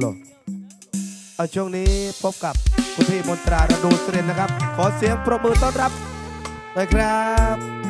หรเอาช่วงนี้พบกับคุณพี่มนตราระดูเสรนนะครับ ขอเสียงปรบมือต้อนรับเลยครับ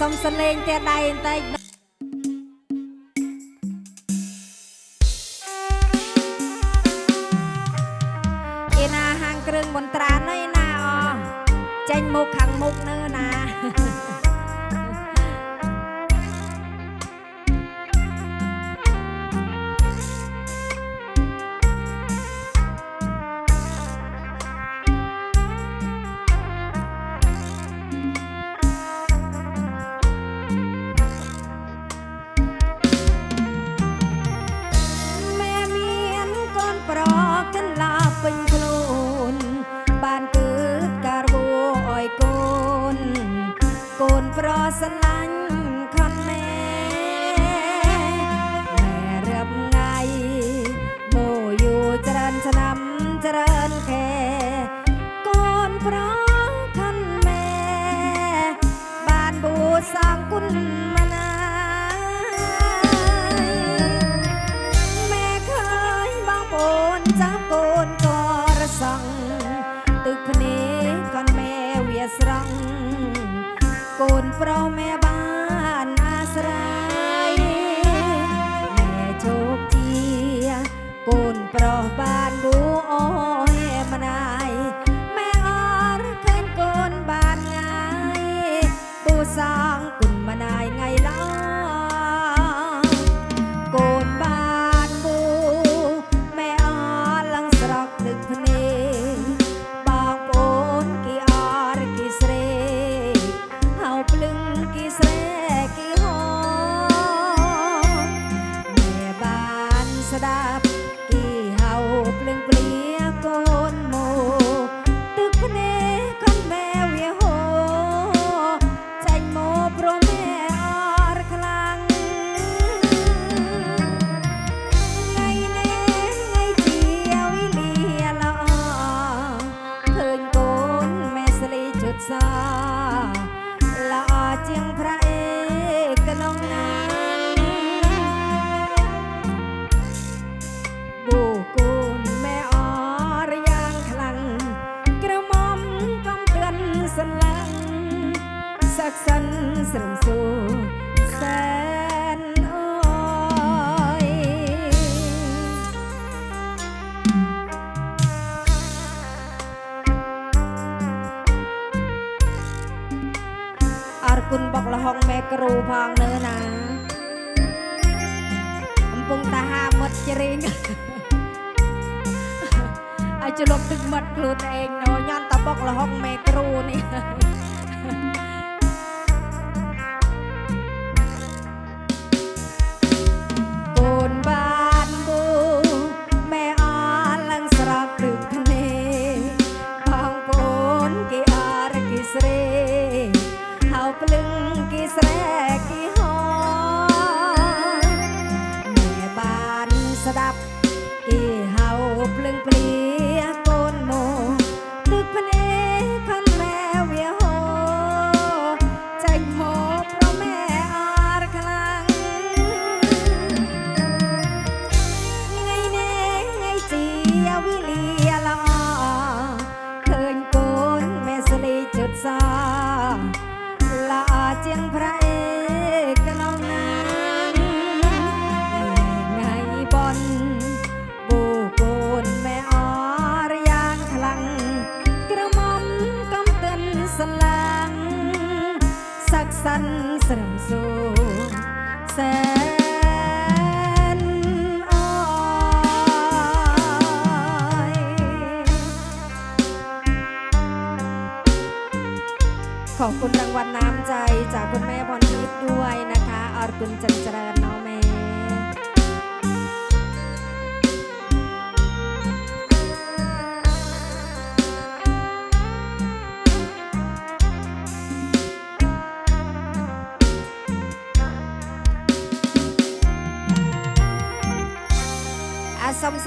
សុំសលេងទៀតដៃបន្តិច from a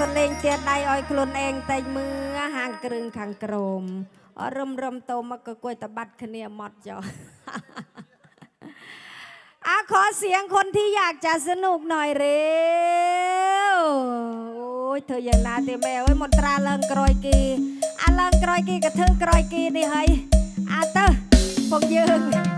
สសលេងទៀតដៃឲ្យខ្លួនឯเតែមើលហាងគ្រឿងខាងក្រមអរឹមរឹមតមកក៏គួយតបាត់គ្នាหมอดចុះอาขอเสียงคนที่อยากจะสนุกหน่อยเร็ว โอ้ยเธออย่างนาติแม่เอ้ยมนตราเลิงกรอยกีอาเลิงกรอยกีกับเธอกรอยกีนี่เฮ้ยอาเตอร์พงยืง